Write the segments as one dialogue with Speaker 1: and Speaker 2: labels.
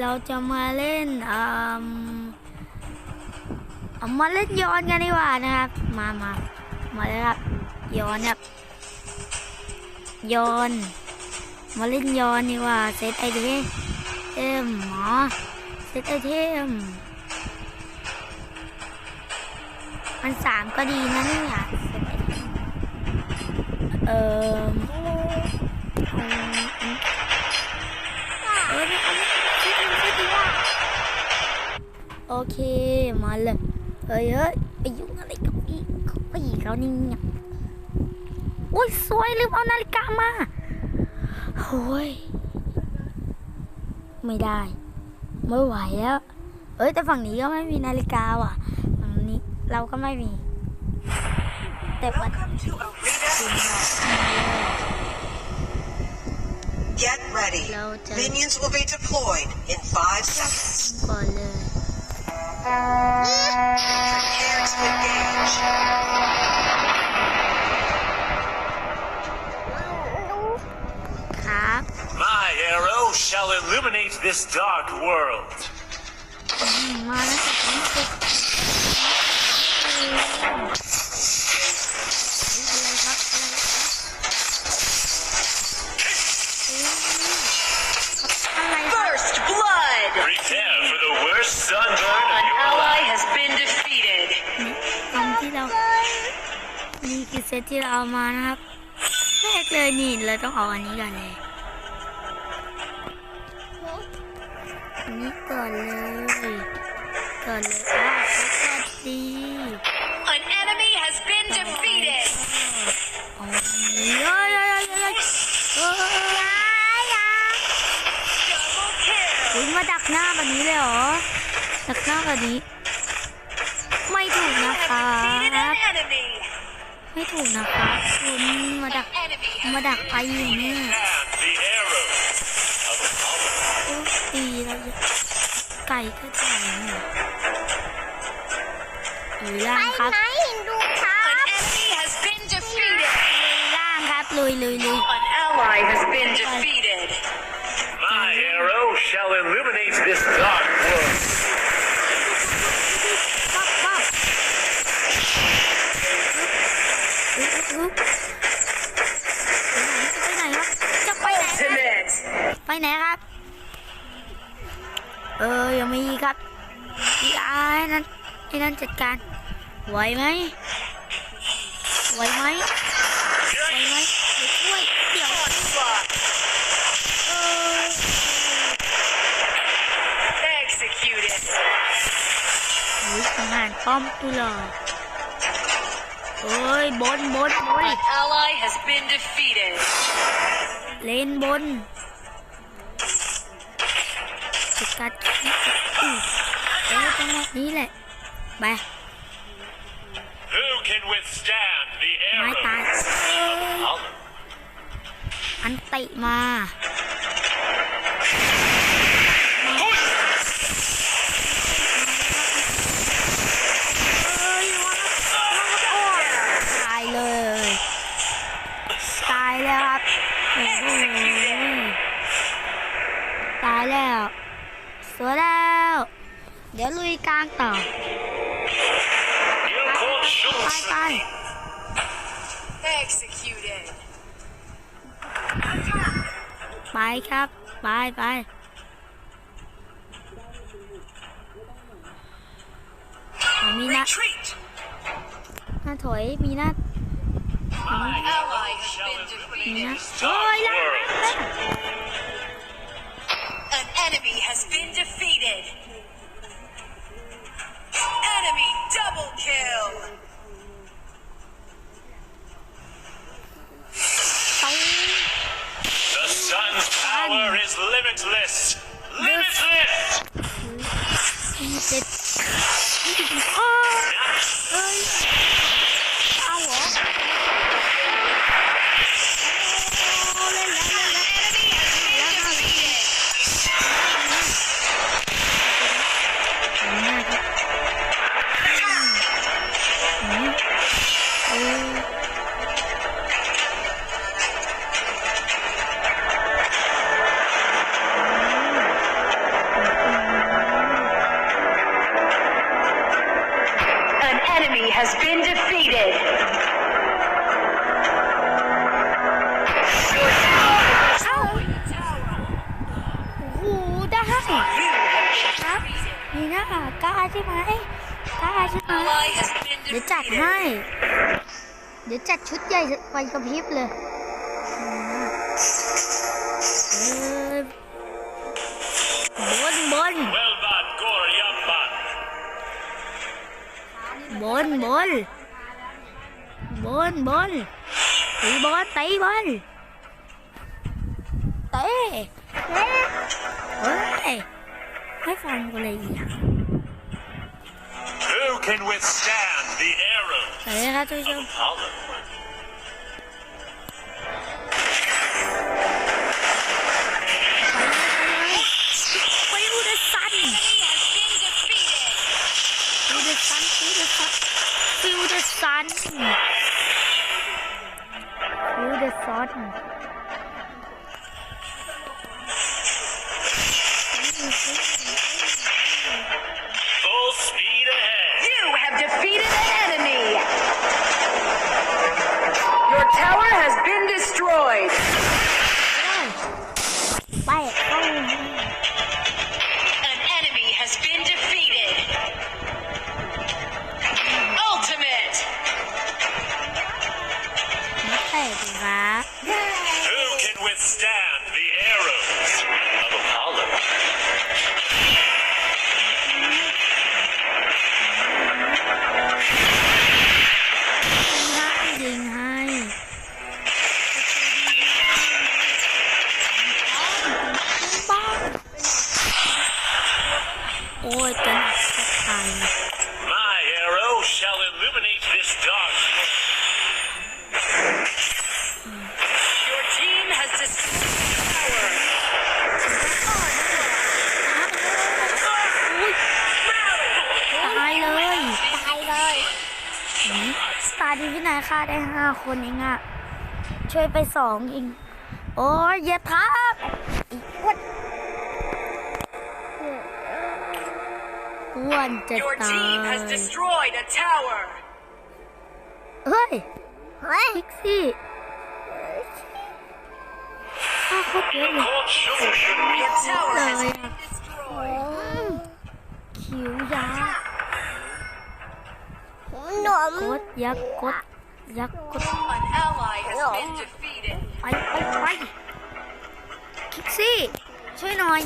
Speaker 1: เราจะมาเล่นเอ่มเอามาเล่นย้อนกันดีกว่านะครับ มามามาเลยครับย้อนครับย้อนมาเล่นย้อนดีกว่าเซตไอเทมเทมหมอเซตไอเทมมันสามก็ดีนะเนี่ยเอ่อ โอเคมาเลยเฮ้ยเฮ้ยไปยุ่งอะไรกับพี่เขาไปอีกแล้วนี่เนี่ยโอ้ยสวยลืมเอานาฬิกามาโอ้ยไม่ได้ ไม่ไหวแล้ว เอ้ยแต่ฝั่งนี้ก็ไม่มีนาฬิกาว่ะฝั่งนี้เราก็ไม่มี แต่ว่า
Speaker 2: Welcome to Arena. Get ready.
Speaker 1: เราจะ
Speaker 2: Minions will be deployed in five seconds.
Speaker 1: Here's
Speaker 3: My arrow shall illuminate this dark world.
Speaker 2: First blood!
Speaker 3: Prepare for the worst sunburn of your
Speaker 2: has been defeated.
Speaker 1: ตรงที่เรา นี่คือเซตที่เราเอามานะครับแรกเลยนี่เราต้องเอาอันนี้ก่อนเลยอันนี้ก่อนเลย ก่อนเลยอะก่อนดี
Speaker 2: An enemy has been defeated.
Speaker 1: โอ้ยเฮ้ยเฮ้ยเฮ้ยเฮ้ยเฮ้ยอย่า
Speaker 2: Double kill.
Speaker 1: คุณมาดักหน้าแบบนี้เลยเหรอ ดักหน้าแบบนี้ไม่ถูก
Speaker 2: You
Speaker 1: นะครับไม่ถูกนะครับคุณมาดักมาดักไปอยู่างนี้ตีเราไก่ก็ใจเนี่ยลุยล่างครับล่างครับลุยลุยลุย
Speaker 3: ไป shall illuminate this dark world.
Speaker 1: ปั๊บปั๊บ อึ๊บไปไหนครับ จะไปไหนครับไปไหนครับ เออยังมีอีครับอีไอ้นั่นไอ้นั่นจัดการไหวไหมไหวไหมไหวไหมเดี๋ยวช่วยเดี๋ยว
Speaker 2: Onslaught.
Speaker 1: เออ
Speaker 2: Executed.
Speaker 1: โอ้ยทหารป้อมตุลอ เอ้ยบนบนบน
Speaker 2: An ally has been defeated.
Speaker 1: เลนบนจัดการขี้อื้อเออจังหวะนี้แหละไป
Speaker 3: Who can withstand the
Speaker 1: ไม้
Speaker 3: arrow
Speaker 1: ตาย
Speaker 3: of Apollo?
Speaker 1: อันติมาเอ้ยระวังนะระวังนะโอ้ยตายเลย ตายแล้วครับโอ้โห ตายแล้ว สวยแล้ว เดี๋ยวลุยกลางต่อ
Speaker 3: You call
Speaker 1: ไป
Speaker 3: Schultz.
Speaker 1: ไป
Speaker 2: Executed.
Speaker 1: ไปครับ ไปไปเอามีหน้า
Speaker 2: Retreat.
Speaker 1: หน้าถอยมีหน้า
Speaker 2: An enemy has been defeated. Enemy double kill.
Speaker 3: The sun's power is limitless. Limitless.
Speaker 1: ดี๋ยวจัดให้ เดี๋ยวจัดชุดใหญ่ไปกระพริบเลยเออบนบนบนบนบนบนตีบอลตีบอลเตะเตะเฮ้ยให้ฟังกันเลยอีกอย่าง
Speaker 3: Who can withstand the arrows of Apollo.
Speaker 1: The sun. Feel the sun. stand. ฆ่าได้ห้าคนเองอะช่วยไปสองเอง โอ้ยอย่าทับอีกอ้วนอ้วนจะ
Speaker 2: Your
Speaker 1: ตา
Speaker 2: team has
Speaker 1: ย
Speaker 2: destroyed a tower.
Speaker 1: เฮ้ยพิกซี่ข้าโคตรเยอะเลย
Speaker 3: Cold sugar should be
Speaker 2: Your tower has
Speaker 1: Rồi.
Speaker 2: been destroyed.
Speaker 1: คิ้วยา
Speaker 4: หนม
Speaker 1: กดยักษ์กด Dạ con Ủa? Ây ây ây Kipsy Chơi nồi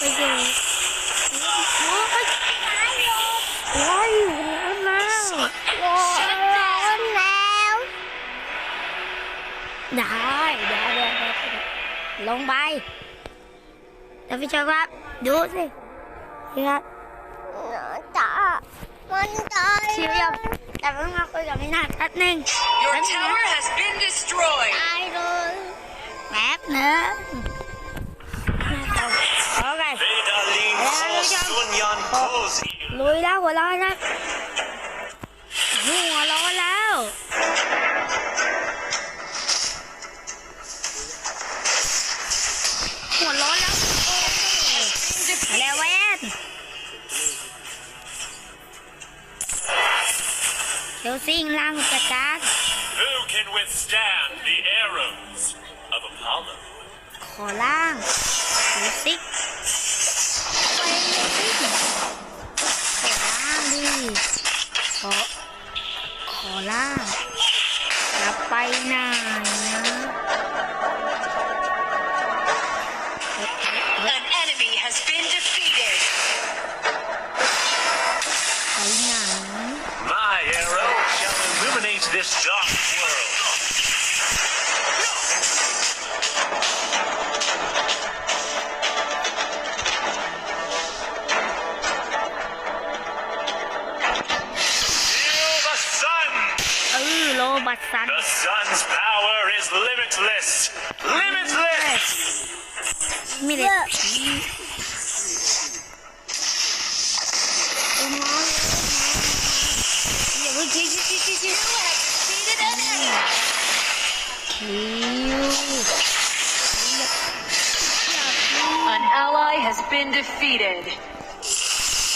Speaker 1: Bây giờ
Speaker 4: Ôi, ơn nào Ơn nào Rồi, rồi,
Speaker 1: rồi, rồi Lông bay. Tại vì cho các bạn Đúng rồi Các bạn. Siêu dòng Cảm ơn các cô giáo mình hạt thật nên
Speaker 2: Your tower has been destroyed.
Speaker 1: Ai rồi? Map nữa. Ok. Ờ. Lùi ra
Speaker 3: của lo ra.
Speaker 1: Lùi ra lo lao Của lo lao เดี๋ยวซิงล่างจัดการ
Speaker 3: Who can withstand the arrows of Apollo?
Speaker 1: ขอล่างดูซิไปเลยสิขอล่างดิขอขอล่างอย่าไปไหน
Speaker 3: what, son? The sun's power is limitless. Limitless.
Speaker 1: Limitless.
Speaker 2: An ally has been defeated.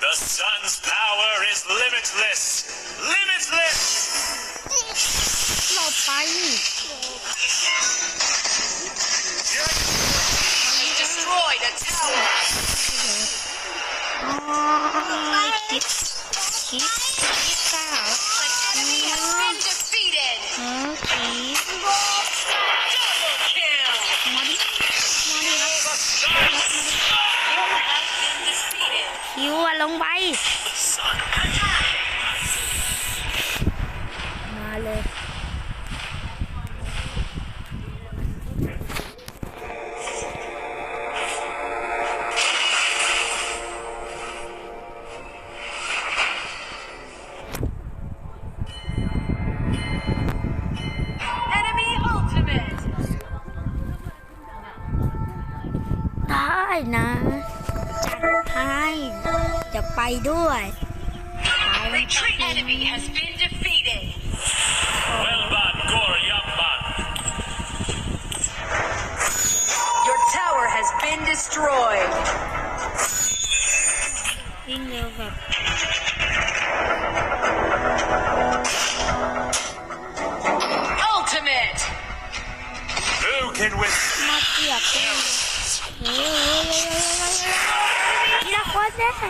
Speaker 3: The sun's power is limitless. Limitless.
Speaker 1: 너
Speaker 2: 빨리. Destroy the tower.
Speaker 1: งไป ไปด้วย
Speaker 2: The enemy has been defeated.
Speaker 3: Well done, Goryamban.
Speaker 2: Your tower has been destroyed.
Speaker 1: วิ่งเร็วแบบ
Speaker 2: Ultimate.
Speaker 3: Who can withstand?
Speaker 1: มาเกียบเร็วเฮ้ยเฮ้ยเฮ้ยเฮ้ยเฮ้ยเฮ้ยทีละคนแน่
Speaker 3: The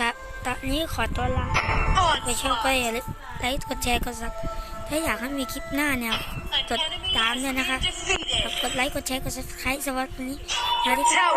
Speaker 1: ครับ ตอนนี้ขอตัวลาไปชอบก็อย่าลืมไลค์กดแชร์กดซับถ้าอยากให้มีคลิปหน้าเนี่ย
Speaker 2: An
Speaker 1: กด
Speaker 2: enemy
Speaker 1: ตาม
Speaker 2: has
Speaker 1: ด้วยนะคะ
Speaker 2: been defeated.
Speaker 1: กดไลค์กดแชร์กดซับสไครต์สำหรับวันนี้สวัสดี
Speaker 2: Your
Speaker 1: ครับ
Speaker 2: tower